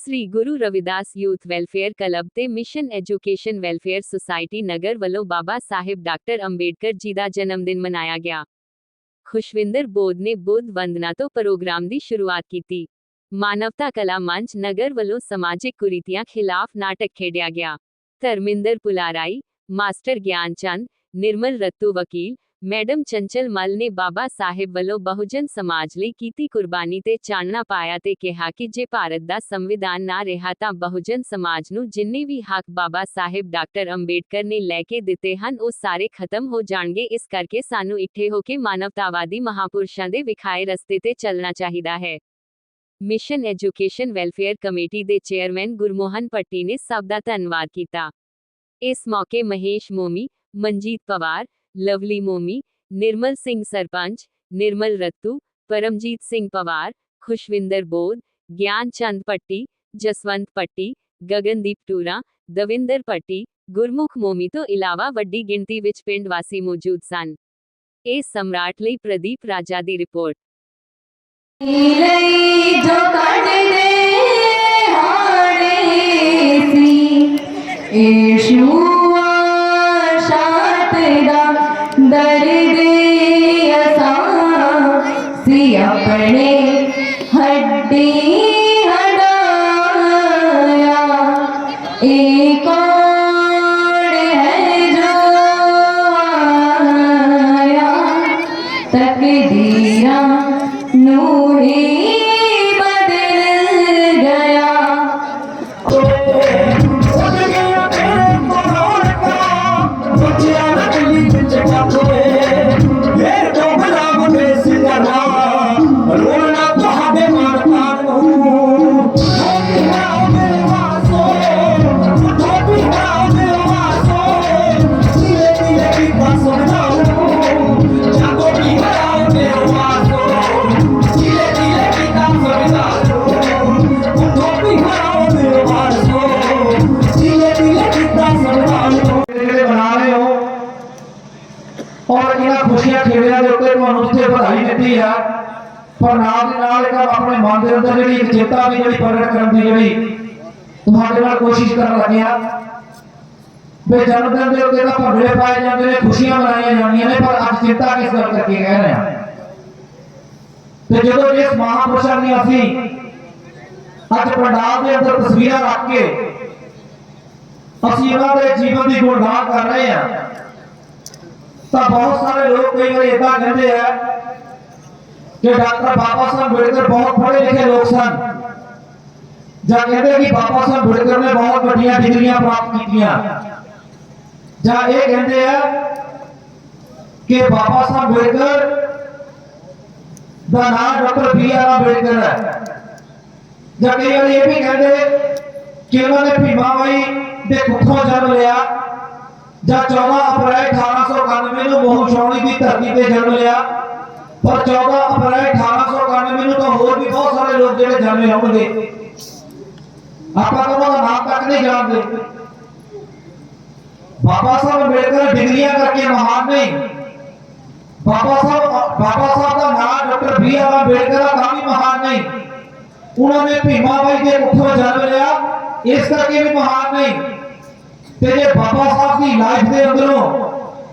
Sri Guru Ravidas youth welfare club ਤੇ mission education welfare society Nagar ਵੱਲੋਂ ਬਾਬਾ ਸਾਹਿਬ doctor Ambedkar ji ਦਾ ਜਨਮ ਦਿਨ ਮਨਾਇਆ ਗਿਆ ਖੁਸ਼ਵਿੰਦਰ ਬੋਧ ਨੇ ਬੁੱਧ ਵੰਦਨਾ ਤੋਂ ਪ੍ਰੋਗਰਾਮ ਦੀ ਸ਼ੁਰੂਆਤ ਕੀਤੀ ਮਾਨਵਤਾ ਕਲਾ ਮੰਚ ਨਗਰ ਵੱਲੋਂ ਸਮਾਜਿਕ ਕੁਰੀਤੀਆਂ ਖਿਲਾਫ ਨਾਟਕ ਖੇਡਿਆ ਗਿਆ ਧਰਮਿੰਦਰ ਪੁਲਾਰਾਈ ਮਾਸਟਰ ਗਿਆਨਚੰਦ ਨਿਰਮਲ ਰੱਤੂ ਵਕੀਲ ਮੈਡਮ ਚੰਚਲ ਮਲ ਨੇ ਬਾਬਾ ਸਾਹਿਬ ਵੱਲੋਂ ਬਹੁਜਨ ਸਮਾਜ ਲਈ ਕੀਤੀ ਕੁਰਬਾਨੀ ਤੇ ਚਾਨਣਾ ਪਾਇਆ ਤੇ ਕਿਹਾ ਕਿ ਜੇ ਭਾਰਤ ਦਾ ਸੰਵਿਧਾਨ ਨਾ ਰਿਹਾ ਤਾਂ ਬਹੁਜਨ ਸਮਾਜ ਨੂੰ ਜਿੰਨੇ ਵੀ ਹੱਕ ਬਾਬਾ ਸਾਹਿਬ ਡਾਕਟਰ ਅੰਬੇਡਕਰ ਨੇ ਲੈ ਕੇ ਦਿੱਤੇ ਹਨ ਉਹ ਸਾਰੇ ਖਤਮ ਹੋ ਜਾਣਗੇ। ਇਸ ਕਰਕੇ ਸਾਨੂੰ ਇਕੱਠੇ ਹੋ ਕੇ ਮਾਨਵਤਾਵਾਦੀ ਮਹਾਪੁਰਸ਼ਾਂ ਦੇ ਵਿਖਾਏ ਰਸਤੇ ਤੇ ਚੱਲਣਾ ਚਾਹੀਦਾ ਹੈ। ਮਿਸ਼ਨ ਐਜੂਕੇਸ਼ਨ ਵੈਲਫੇਅਰ ਕਮੇਟੀ ਦੇ ਚੇਅਰਮੈਨ ਗੁਰਮੋਹਨ ਪੱਟੀ ਨੇ ਸਭ ਦਾ ਧੰਨਵਾਦ ਕੀਤਾ। ਇਸ ਮੌਕੇ ਮਹੇਸ਼ ਮੋਮੀ, ਮਨਜੀਤ ਪਵਾਰ ਲਵਲੀ ਮੋਮੀ ਨਿਰਮਲ ਸਿੰਘ ਸਰਪੰਚ ਨਿਰਮਲ ਰੱਤੂ ਪਰਮਜੀਤ ਸਿੰਘ ਪਵਾਰ ਖੁਸ਼ਵਿੰਦਰ ਬੋਧ ਗਿਆਨ ਚੰਦ ਪੱਟੀ ਜਸਵੰਤ ਪੱਟੀ ਗਗਨਦੀਪ ਟੂਰਾ ਦਵਿੰਦਰ ਪੱਟੀ ਗੁਰਮੁਖ ਮੋਮੀ ਤੋਂ ਇਲਾਵਾ ਵੱਡੀ ਗਿਣਤੀ ਵਿੱਚ ਪਿੰਡ ਵਾਸੀ ਮੌਜੂਦ ਸਨ। ਇਹ ਸਮਰਾਟ ਲਈ ਪ੍ਰਦੀਪ ਰਾਜਾ ਦੀ ਰਿਪੋਰਟ। ਲਈ ਜੋ ਕੱਢਦੇ ਹਾੜੇ ਸੀ ਏਸ਼ੂਆ ਸੀ ਖੁਸ਼ੀਆਂ ਖੇੜਿਆਂ ਦੇ ਉੱਤੇ ਤੁਹਾਨੂੰ ਜਿੱਥੇ ਵਧਾਈ ਦਿੱਤੀ ਆ। ਪਰ ਨਾਲ ਦੇ ਨਾਲ ਇੱਕ ਆਪਣੇ ਮਨ ਦੇ ਅੰਦਰ ਜਿਹੜੀ ਇੱਕ ਚੇਤਾ ਵੀ ਜਿਹੜੀ ਪ੍ਰਗਟ ਕਰਨ ਦੀ ਜਿਹੜੀ ਤੁਹਾਡੇ ਨਾਲ ਕੋਸ਼ਿਸ਼ ਕਰਨ ਲੱਗਿਆ। ਵੀ ਜਨਮ ਦਿਨ ਦੇ ਉੱਤੇ ਤਾਂ ਭੰਗੜੇ ਪਾਏ ਜਾਂਦੇ ਨੇ, ਖੁਸ਼ੀਆਂ ਮਨਾਈਆਂ ਜਾਂਦੀਆਂ ਨੇ, ਪਰ ਅੱਜ ਚਿੰਤਾ ਕਿਸ ਗੱਲ ਕਰਕੇ ਕਹਿ ਰਹੇ ਆ? ਤੇ ਜਦੋਂ ਇਸ ਮਹਾਪੁਰਸ਼ਾਂ ਦੀ ਅਸੀਂ ਅੱਜ ਪੰਡਾਲ ਦੇ ਅੰਦਰ ਤਸਵੀਰਾਂ ਰੱਖ ਕੇ ਅਸੀਂ ਇਹਨਾਂ ਦੇ ਜੀਵਨ ਦੀ ਗੁਣਗਾਨ ਕਰ ਰਹੇ ਹਾਂ ਤਾਂ ਬਹੁਤ ਸਾਰੇ ਲੋਕ ਕਈ ਵਾਰੀ ਇਦਾਂ ਕਹਿੰਦੇ ਆ ਕਿ ਡਾਕਟਰ ਬਾਬਾ ਸਾਹਿਬ ਅੰਬੇਡਕਰ ਬਹੁਤ ਪੜ੍ਹੇ ਲਿਖੇ ਲੋਕ ਸਨ। ਜਾਂ ਕਹਿੰਦੇ ਕਿ ਬਾਬਾ ਸਾਹਿਬ ਅੰਬੇਡਕਰ ਨੇ ਬਹੁਤ ਵੱਡੀਆਂ ਡਿਗਰੀਆਂ ਪ੍ਰਾਪਤ ਕੀਤੀਆਂ। ਜਾਂ ਇਹ ਕਹਿੰਦੇ ਆ ਕਿ ਬਾਬਾ ਸਾਹਿਬ ਅੰਬੇਡਕਰ ਦਾ ਨਾਮ ਡਾਕਟਰ ਬੀ ਆਰ ਅੰਬੇਡਕਰ ਹੈ। ਜਾਂ ਕਈ ਵਾਰੀ ਇਹ ਵੀ ਕਹਿੰਦੇ ਕਿ ਉਹਨਾਂ ਨੇ ਭੀਮਾ ਬਾਈ ਦੇ ਕੁੱਖੋਂ ਜਨਮ ਲਿਆ। ਜਾਂ 14 ਅਪ੍ਰੈਲ 1891 ਨੂੰ ਮੋਹ ਦੀ ਧਰਤੀ ਤੇ ਜਨਮ ਲਿਆ, ਪਰ 14 ਅਪ੍ਰੈਲ 1891 ਨੂੰ ਤਾਂ ਹੋਰ ਵੀ ਬਹੁਤ ਸਾਰੇ ਲੋਕ ਜਿਹੜੇ ਜਨਮੇ ਹੋਣਗੇ। ਆਪਾਂ ਉਹਨਾਂ ਦਾ ਨਾਮ ਤੱਕ ਨਹੀਂ ਜਾਣਦੇ। ਬਾਬਾ ਸਾਹਿਬ ਅੰਬੇਡਕਰ ਡਿਗਰੀਆਂ ਕਰਕੇ ਮਹਾਨ ਨਹੀਂ ਬਾਬਾ ਸਾਹਿਬ ਬਾਬਾ ਸਾਹਿਬ ਦਾ ਨਾਮ ਡਾਕਟਰ ਬੀ ਆਰ ਅੰਬੇਡਕਰ ਦਾ ਤਾਂ ਵੀ ਮਹਾਨ ਨਹੀਂ ਉਹਨਾਂ ਨੇ ਭੀਮਾ ਬਾਈ ਦੇ ਮੁੱਖੋਂ ਜਨਮ ਲਿਆ, ਇਸ ਕਰਕੇ ਵੀ ਮਹਾਨ ਨਹੀਂ ਤੇ ਜੇ ਬਾਬਾ ਸਾਹਿਬ ਦੀ ਲਾਈਫ ਦੇ ਅੰਦਰੋਂ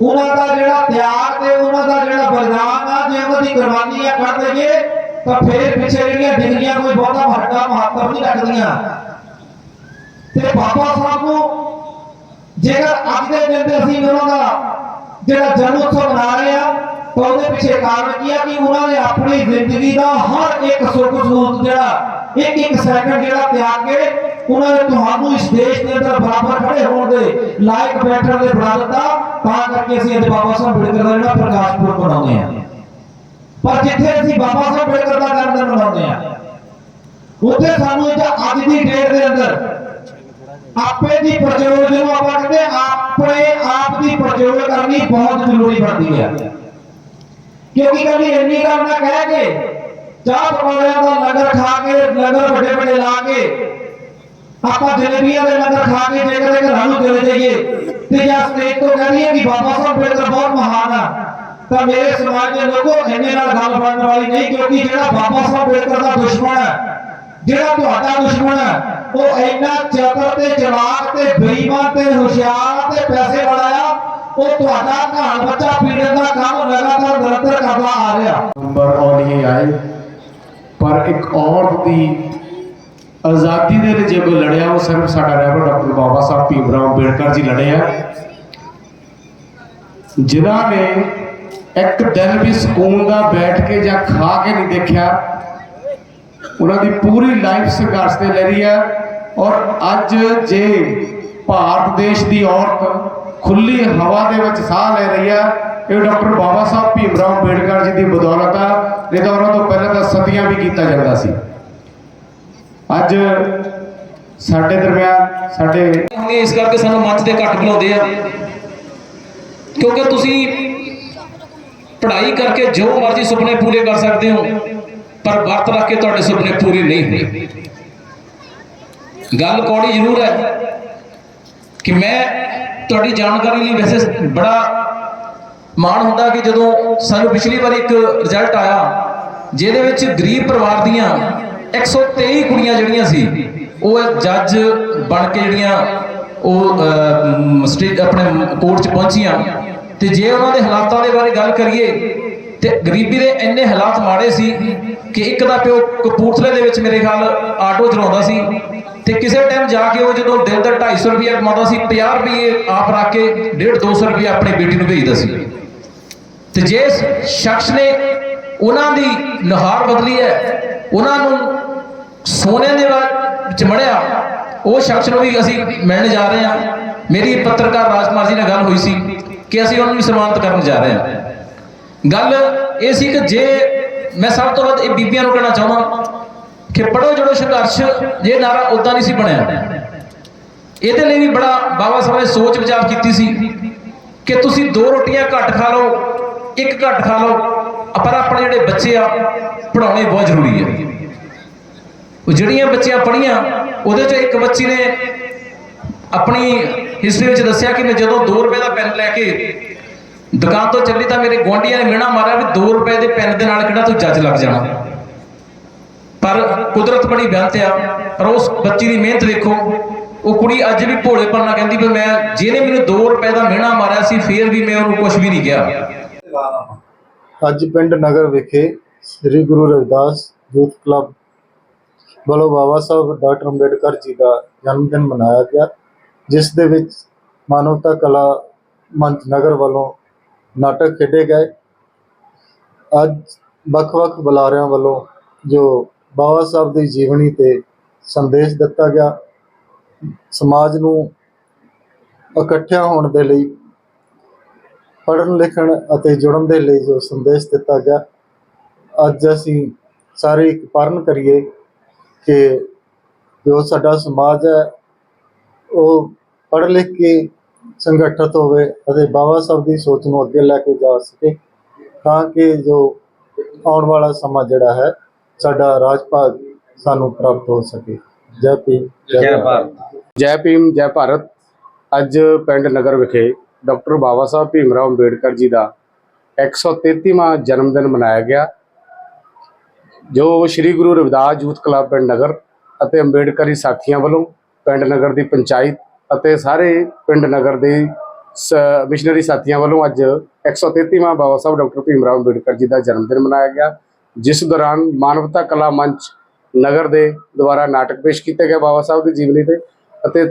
ਉਹਨਾਂ ਦਾ ਜਿਹੜਾ ਤਿਆਗ ਤੇ ਉਹਨਾਂ ਦਾ ਜਿਹੜਾ ਬਲਿਦਾਨ ਆ, ਜੇ ਉਹਨਾਂ ਦੀ ਕੁਰਬਾਨੀ ਕੱਢ ਲਈਏ ਤਾਂ ਫੇਰ ਪਿੱਛੇ ਜਿਹੜੀਆਂ ਡਿਗਰੀਆਂ ਕੋਈ ਬਹੁਤਾ ਵੱਡਾ ਮਹੱਤਵ ਨਹੀਂ ਰੱਖਦੀਆਂ। ਤੇ ਬਾਬਾ ਸਾਹਿਬ ਨੂੰ ਜੇਕਰ ਅੱਜ ਦੇ ਦਿਨ ਤੇ ਅਸੀਂ ਉਹਨਾਂ ਦਾ ਜਿਹੜਾ ਜਨਮ ਉਤਸਵ ਮਨਾ ਰਹੇ ਆ, ਤਾਂ ਉਹਦੇ ਪਿੱਛੇ ਕਾਰਨ ਕੀ ਆ ਕਿ ਉਹਨਾਂ ਨੇ ਆਪਣੀ ਜ਼ਿੰਦਗੀ ਦਾ ਹਰ ਇੱਕ ਸੁੱਖ ਸਹੂਲਤ ਜਿਹੜਾ ਇੱਕ ਇੱਕ ਸੈਕਿੰਡ ਜਿਹੜਾ ਤਿਆਗ ਕੇ ਉਹਨਾਂ ਨੇ ਤੁਹਾਨੂੰ ਇਸ ਦੇਸ਼ ਦੇ ਅੰਦਰ ਬਰਾਬਰ ਖੜੇ ਹੋਣ ਦੇ ਲਾਇਕ ਬੈਠਣ ਦੇ ਬਣਾ ਦਿੱਤਾ, ਤਾਂ ਕਰਕੇ ਅਸੀਂ ਅੱਜ ਬਾਬਾ ਸਾਹਿਬ ਅੰਬੇਡਕਰ ਦਾ ਜਿਹੜਾ ਪ੍ਰਕਾਸ਼ ਪੁਰਬ ਮਨਾਉਂਦੇ ਆ ਪਰ ਜਿੱਥੇ ਅਸੀਂ ਬਾਬਾ ਸਾਹਿਬ ਅੰਬੇਡਕਰ ਦਾ ਜਨਮ ਦਿਨ ਮਨਾਉਂਦੇ ਆ ਉੱਥੇ ਸਾਨੂੰ ਇਹ ਅੱਜ ਦੀ ਡੇਟ ਦੇ ਅੰਦਰ ਆਪੇ ਦੀ ਪ੍ਰਯੋਗ ਨੂੰ ਆਪਾਂ ਕਹਿੰਦੇ ਆਪਣੇ ਆਪ ਦੀ ਪ੍ਰਯੋਗ ਕਰਨੀ ਬਹੁਤ ਜ਼ਰੂਰੀ ਬਣਦੀ ਹੈ। ਕਿਉਂਕਿ ਕਦੀ ਇੰਨੀ ਗੱਲ ਨਾ ਕਹਿ ਕੇ ਚਾਹ ਪਕੌੜਿਆਂ ਦਾ ਲੰਗਰ ਖਾ ਕੇ ਲੰਗਰ ਵੱਡੇ ਵੱਡੇ ਲਾ ਕੇ, ਆਪਾਂ ਜਲੇਬੀਆਂ ਦੇ ਲੰਗਰ ਖਾ ਕੇ ਜੇਕਰ ਇਹ ਘਰਾਂ ਨੂੰ ਚਲੇ ਜਾਈਏ ਤੇ ਜਾਂ ਸਟੇਜ ਤੋਂ ਕਹਿ ਲਈਏ ਕਿ ਬਾਬਾ ਸਾਹਿਬ ਅੰਬੇਡਕਰ ਬਹੁਤ ਮਹਾਨ ਆ। ਤਾਂ ਮੇਰੇ ਸਮਾਜ ਦੇ ਲੋਕੋ, ਇੰਨੇ ਨਾਲ ਗੱਲ ਬਣਨ ਵਾਲੀ ਨਹੀਂ, ਕਿਉਂਕਿ ਜਿਹੜਾ ਬਾਬਾ ਸਾਹਿਬ ਅੰਬੇਡਕਰ ਦਾ ਦੁਸ਼ਮਣ ਹੈ ਜਿਹੜਾ ਤੁਹਾਡਾ ਦੁਸ਼ਮਣ ਹੈ ਉਹ ਇੰਨਾ ਚਤਰ ਤੇ ਚਲਾਕ ਤੇ ਬੇਈਮਾਨ ਤੇ ਹੁਸ਼ਿਆਰ ਤੇ ਪੈਸੇ ਵਾਲਾ ਆ, ਉਹ ਤੁਹਾਡਾ ਘਾਣ ਬੱਚਾ ਪੀੜਨ ਦਾ ਕੰਮ ਲਗਾਤਾਰ ਨਿਰੰਤਰ ਕਰਦਾ ਆ ਰਿਹਾ। ਨੰਬਰ ਔਲੀਏ ਆਏ। ਪਰ ਇੱਕ ਔਰਤ ਦੀ ਆਜ਼ਾਦੀ ਦੇ ਲਈ ਜੇ ਕੋਈ ਲੜਿਆ, ਉਹ ਸਿਰਫ ਸਾਡਾ ਰਹਿਬਰ ਡਾਕਟਰ ਬਾਬਾ ਸਾਹਿਬ ਭੀਮਰਾਓ ਅੰਬੇਡਕਰ ਜੀ ਲੜਿਆ ਜਿਨ੍ਹਾਂ ਨੇ ਇੱਕ ਦਿਨ ਵੀ ਸਕੂਨ ਦਾ ਬੈਠ ਕੇ ਜਾਂ ਖਾ ਕੇ ਨਹੀਂ ਦੇਖਿਆ, ਉਹਨਾਂ ਦੀ ਪੂਰੀ ਲਾਈਫ ਸੰਘਰਸ਼ ਤੇ ਲੈ ਰਹੀ ਹੈ ਔਰ ਅੱਜ ਜੇ ਭਾਰਤ ਦੇਸ਼ ਦੀ ਔਰਤ ਖੁੱਲੀ ਹਵਾ ਦੇ ਵਿੱਚ ਸਾਹ ਲੈ ਰਹੀ ਹੈ ਇਹ ਡਾਕਟਰ ਬਾਬਾ ਸਾਹਿਬ ਭੀਮਰਾਓ ਅੰਬੇਡਕਰ ਜੀ ਦੀ ਬਦੌਲਤ ਆ। ਨਹੀਂ ਤਾਂ ਉਹਨਾਂ ਤੋਂ ਪਹਿਲਾਂ ਤਾਂ ਸਦੀਆਂ ਵੀ ਕੀਤਾ ਜਾਂਦਾ ਸੀ। ਅੱਜ ਸਾਡੇ ਦਰਮਿਆਨ ਸਾਡੇ ਹੋਣਗੇ ਇਸ ਕਰਕੇ ਸਾਨੂੰ ਮੰਚ ਤੇ ਘੱਟ ਬੁਲਾਉਂਦੇ ਆ। ਕਿਉਂਕਿ ਤੁਸੀਂ ਪੜ੍ਹਾਈ ਕਰਕੇ ਜੋ ਮਰਜ਼ੀ ਸੁਪਨੇ ਪੂਰੇ ਕਰ ਸਕਦੇ ਹੋ, ਪਰ ਵਰਤ ਰੱਖ ਕੇ ਤੁਹਾਡੇ ਸੁਪਨੇ ਪੂਰੇ ਨਹੀਂ ਹੁੰਦੇ। ਗੱਲ ਕੌੜੀ ਜ਼ਰੂਰ ਹੈ ਕਿ ਮੈਂ ਤੁਹਾਡੀ ਜਾਣਕਾਰੀ ਲਈ ਵੈਸੇ ਬੜਾ ਮਾਣ ਹੁੰਦਾ ਕਿ ਜਦੋਂ ਸਾਨੂੰ ਪਿਛਲੀ ਵਾਰ ਇੱਕ ਰਿਜ਼ਲਟ ਆਇਆ ਜਿਹਦੇ ਵਿੱਚ ਗਰੀਬ ਪਰਿਵਾਰ ਦੀਆਂ 123 ਕੁੜੀਆਂ ਜਿਹੜੀਆਂ ਸੀ ਉਹ ਜੱਜ ਬਣ ਕੇ ਜਿਹੜੀਆਂ ਉਹ ਅਹ, ਸਟੇ ਆਪਣੇ ਕੋਰਟ 'ਚ ਪਹੁੰਚੀਆਂ। ਤੇ ਜੇ ਉਹਨਾਂ ਦੇ ਹਾਲਾਤਾਂ ਦੇ ਬਾਰੇ ਗੱਲ ਕਰੀਏ ਤੇ ਗਰੀਬੀ ਦੇ ਇੰਨੇ ਹਾਲਾਤ ਮਾੜੇ ਸੀ ਕਿ ਇੱਕ ਦਾ ਪਿਓ ਕਪੂਰਥਲੇ ਦੇ ਵਿੱਚ ਮੇਰੇ ਖਿਆਲ ਆਟੋ ਚਲਾਉਂਦਾ ਸੀ ਤੇ ਕਿਸੇ ਟਾਈਮ ਜਾ ਕੇ ਉਹ ਜਦੋਂ ਦਿਨ ਦਾ 250 ਰੁਪਏ ਕਮਾਉਂਦਾ ਸੀ 50 ਰੁਪਏ ਆਪ ਰੱਖ ਕੇ 1.5 200 ਰੁਪਏ ਆਪਣੀ ਬੇਟੀ ਨੂੰ ਭੇਜਦਾ ਸੀ। ਤੇ ਜਿਸ ਸ਼ਖਸ ਨੇ ਉਹਨਾਂ ਦੀ ਨੁਹਾਰ ਬਦਲੀ ਹੈ, ਉਹਨਾਂ ਨੂੰ ਸੋਨੇ ਦੇ ਵਿੱਚ ਮੜਿਆ, ਉਹ ਸ਼ਖਸ ਨੂੰ ਵੀ ਅਸੀਂ ਮਿਲਣ ਜਾ ਰਹੇ ਹਾਂ। ਮੇਰੀ ਪੱਤਰਕਾਰ ਰਾਜਕੁਮਾਰ ਜੀ ਨਾਲ ਗੱਲ ਹੋਈ ਸੀ ਕਿ ਅਸੀਂ ਉਹਨਾਂ ਨੂੰ ਵੀ ਸਨਮਾਨਿਤ ਕਰਨ ਜਾ ਰਹੇ ਹਾਂ। ਗੱਲ ਇਹ ਸੀ ਕਿ ਜੇ ਮੈਂ ਸਭ ਤੋਂ ਵੱਧ ਇਹ ਬੀਬੀਆਂ ਨੂੰ ਕਹਿਣਾ ਚਾਹੁੰਦਾ ਕਿ ਪੜੋ ਜੜੋ ਸੰਘਰਸ਼, ਜੇ ਨਾਰਾ ਉਦਾਂ ਨਹੀਂ ਸੀ ਬਣਿਆ। ਇਹਦੇ ਲਈ ਵੀ ਬੜਾ ਬਾਬਾ ਸਾਹਿਬ ਨੇ ਸੋਚ ਵਿਚਾਰ ਕੀਤੀ ਸੀ ਕਿ ਤੁਸੀਂ ਦੋ ਰੋਟੀਆਂ ਘੱਟ ਖਾ ਲਓ ਇੱਕ ਘੱਟ ਖਾ ਲਓ। ਪਰ ਆਪਣੇ ਜਿਹੜੇ ਬੱਚੇ ਆ ਪੜਾਉਣੇ ਬਹੁਤ ਜ਼ਰੂਰੀ ਹੈ ਉਹ ਜਿਹੜੀਆਂ ਬੱਚੀਆਂ ਪੜੀਆਂ ਉਹਦੇ ਚ ਇੱਕ ਬੱਚੀ ਨੇ ਆਪਣੀ ਹਿਸਟਰੀ ਵਿੱਚ ਦੱਸਿਆ ਕਿ ਮੈਂ ਜਦੋਂ 2 ਰੁਪਏ ਦਾ ਪੈਨ ਲੈ ਕੇ ਦੁਕਾਨ ਤੋਂ ਚੱਲੀ ਤਾਂ ਮੇਰੇ ਗੁਆਂਢੀਆਂ ਨੇ ਮਿਹਣਾ ਮਾਰਿਆ ਵੀ 2 ਰੁਪਏ ਦੇ ਪੈਨ ਦੇ ਨਾਲ ਕਿਹੜਾ ਤੂੰ ਜੱਜ ਲੱਗ ਜਾਣਾ। ਪਰ ਕੁਦਰਤ ਬੜੀ ਬੇਅੰਤ ਆ, ਪਰ ਉਸ ਬੱਚੀ ਦੀ ਮਿਹਨਤ ਦੇਖੋ ਉਹ ਕੁੜੀ ਅੱਜ ਵੀ ਭੋਲੇਪਨ ਨਾਲ ਕਹਿੰਦੀ ਵੀ ਮੈਂ, ਜਿਹਨੇ ਮੈਨੂੰ 2 ਰੁਪਏ ਦਾ ਮਿਹਣਾ ਮਾਰਿਆ ਸੀ, ਫੇਰ ਵੀ ਮੈਂ ਉਹਨੂੰ ਕੁਝ ਵੀ ਨਹੀਂ ਕਿਹਾ। ਅੱਜ ਪਿੰਡ ਨਗਰ ਵਿਖੇ ਸ੍ਰੀ ਗੁਰੂ ਰਵਿਦਾਸ ਯੂਥ ਕਲੱਬ ਵੱਲੋਂ ਬਾਬਾ ਸਾਹਿਬ ਡਾਕਟਰ ਅੰਬੇਡਕਰ ਜੀ ਦਾ ਜਨਮ ਦਿਨ ਮਨਾਇਆ ਗਿਆ, ਜਿਸ ਦੇ ਵਿੱਚ ਮਾਨਵਤਾ ਕਲਾ ਮੰਚ ਨਗਰ ਵੱਲੋਂ ਨਾਟਕ ਖੇਡੇ ਗਏ। ਅੱਜ ਵੱਖ-ਵੱਖ ਬੁਲਾਰਿਆਂ ਵੱਲੋਂ ਜੋ ਬਾਬਾ ਸਾਹਿਬ ਦੀ ਜੀਵਨੀ ਤੇ ਸੰਦੇਸ਼ ਦਿੱਤਾ ਗਿਆ, ਸਮਾਜ ਨੂੰ ਇਕੱਠਿਆਂ ਹੋਣ ਦੇ ਲਈ ਪੜ੍ਹਨ ਲਿਖਣ ਅਤੇ ਜੁੜਨ ਦੇ ਲਈ ਜੋ ਸੰਦੇਸ਼ ਦਿੱਤਾ ਗਿਆ ਅੱਜ ਅਸੀਂ ਸਾਰੇ ਇੱਕ ਪਰਨ ਕਰੀਏ ਕਿ ਜੋ ਸਾਡਾ ਸਮਾਜ ਹੈ ਉਹ ਪੜ੍ਹ ਲਿਖ ਕੇ ਸੰਗਠਿਤ ਹੋਵੇ ਅਤੇ ਬਾਬਾ ਸਾਹਿਬ ਦੀ ਸੋਚ ਨੂੰ ਅੱਗੇ ਲੈ ਕੇ ਜਾ ਸਕੇ ਤਾਂ ਕਿ ਜੋ ਆਉਣ ਵਾਲਾ ਸਮਾਂ ਜਿਹੜਾ ਹੈ ਸਾਡਾ ਰਾਜ ਭਾਗ ਸਾਨੂੰ ਪ੍ਰਾਪਤ ਹੋ ਸਕੇ। ਜੈ ਭੀਮ ਜੈ ਭਾਰਤ। ਜੈ ਭੀਮ ਜੈ ਭਾਰਤ। ਅੱਜ ਪਿੰਡ ਨਗਰ ਵਿਖੇ ਡਾਕਟਰ ਬਾਬਾ ਸਾਹਿਬ ਭੀਮਰਾਓ ਅੰਬੇਡਕਰ ਜੀ ਦਾ 133ਵਾਂ ਜਨਮ ਦਿਨ ਮਨਾਇਆ ਗਿਆ, ਜੋ ਸ੍ਰੀ ਗੁਰੂ ਰਵਿਦਾਸ ਯੂਥ ਕਲੱਬ ਪਿੰਡ ਨਗਰ ਅਤੇ ਅੰਬੇਡਕਰੀ ਸਾਥੀਆਂ ਵੱਲੋਂ ਪਿੰਡ ਨਗਰ ਦੀ ਪੰਚਾਇਤ ਅਤੇ ਸਾਰੇ ਪਿੰਡ ਨਗਰ ਦੇ ਸ- ਮਿਸ਼ਨਰੀ ਸਾਥੀਆਂ ਵੱਲੋਂ ਅੱਜ 133ਵਾਂ ਬਾਬਾ ਸਾਹਿਬ ਡਾਕਟਰ ਭੀਮਰਾਓ ਅੰਬੇਡਕਰ ਜੀ ਦਾ ਜਨਮ ਦਿਨ ਮਨਾਇਆ ਗਿਆ, ਜਿਸ ਦੌਰਾਨ ਮਾਨਵਤਾ ਕਲਾ ਮੰਚ ਨਗਰ ਦੇ ਦੁਆਰਾ ਨਾਟਕ ਪੇਸ਼ ਕੀਤਾ ਗਿਆ ਬਾਬਾ ਸਾਹਿਬ ਦੀ ਜੀਵਨੀ ਤੇ ਅਤੇ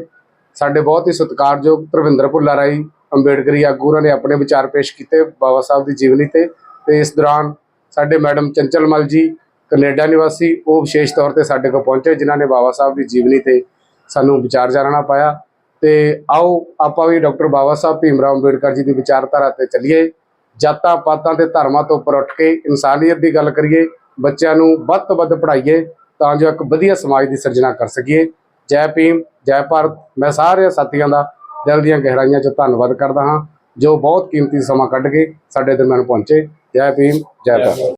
ਸਾਡੇ ਬਹੁਤ ਹੀ ਸਤਿਕਾਰਯੋਗ ਧਰਮਿੰਦਰ ਭੁੱਲਾ ਰਾਈ ਅੰਬੇਡਕਰੀ ਆਗੂ ਉਹਨਾਂ ਨੇ ਆਪਣੇ ਵਿਚਾਰ ਪੇਸ਼ ਕੀਤੇ ਬਾਬਾ ਸਾਹਿਬ ਦੀ ਜੀਵਨੀ ਤੇ ਤੇ ਇਸ ਦੌਰਾਨ ਸਾਡੇ ਮੈਡਮ ਚੰਚਲ ਮਲ ਜੀ, ਕੈਨੇਡਾ ਨਿਵਾਸੀ, ਉਹ ਵਿਸ਼ੇਸ਼ ਤੌਰ ਤੇ ਸਾਡੇ ਕੋਲ ਪਹੁੰਚੇ, ਜਿਨ੍ਹਾਂ ਨੇ ਬਾਬਾ ਸਾਹਿਬ ਦੀ ਜੀਵਨੀ ਤੇ ਸਾਨੂੰ ਵਿਚਾਰ ਜਾਣਨਾ ਪਾਇਆ। ਤੇ ਆਓ ਆਪਾਂ ਵੀ ਡਾਕਟਰ ਬਾਬਾ ਸਾਹਿਬ ਭੀਮਰਾਓ ਅੰਬੇਡਕਰ ਜੀ ਦੀ ਵਿਚਾਰਧਾਰਾ ਤੇ ਚੱਲੀਏ। ਜਾਤਾਂ ਪਾਤਾਂ ਤੇ ਧਰਮਾਂ ਤੋਂ ਉੱਪਰ ਉੱਠ ਕੇ ਇਨਸਾਨੀਅਤ ਦੀ ਗੱਲ ਕਰੀਏ, ਬੱਚਿਆਂ ਨੂੰ ਵੱਧ ਤੋਂ ਵੱਧ ਪੜ੍ਹਾਈਏ, ਤਾਂ ਜੋ ਇੱਕ ਵਧੀਆ ਸਮਾਜ ਦੀ ਸਿਰਜਣਾ ਕਰ ਸਕੀਏ। ਜੈ ਭੀਮ, ਜੈ ਭਾਰਤ, ਮੈਂ ਸਾਰੇ ਸਾਥੀਆਂ ਦਾ ਦਿਲ ਦੀਆਂ ਗਹਿਰਾਈਆਂ 'ਚ ਧੰਨਵਾਦ ਕਰਦਾ ਹਾਂ। ਜੋ ਬਹੁਤ ਕੀਮਤੀ ਸਮਾਂ ਕੱਢ ਕੇ ਸਾਡੇ ਦਰਮਿਆਨ ਪਹੁੰਚੇ। ਜੈ ਭੀਮ, ਜੈ ਭਾਰਤ।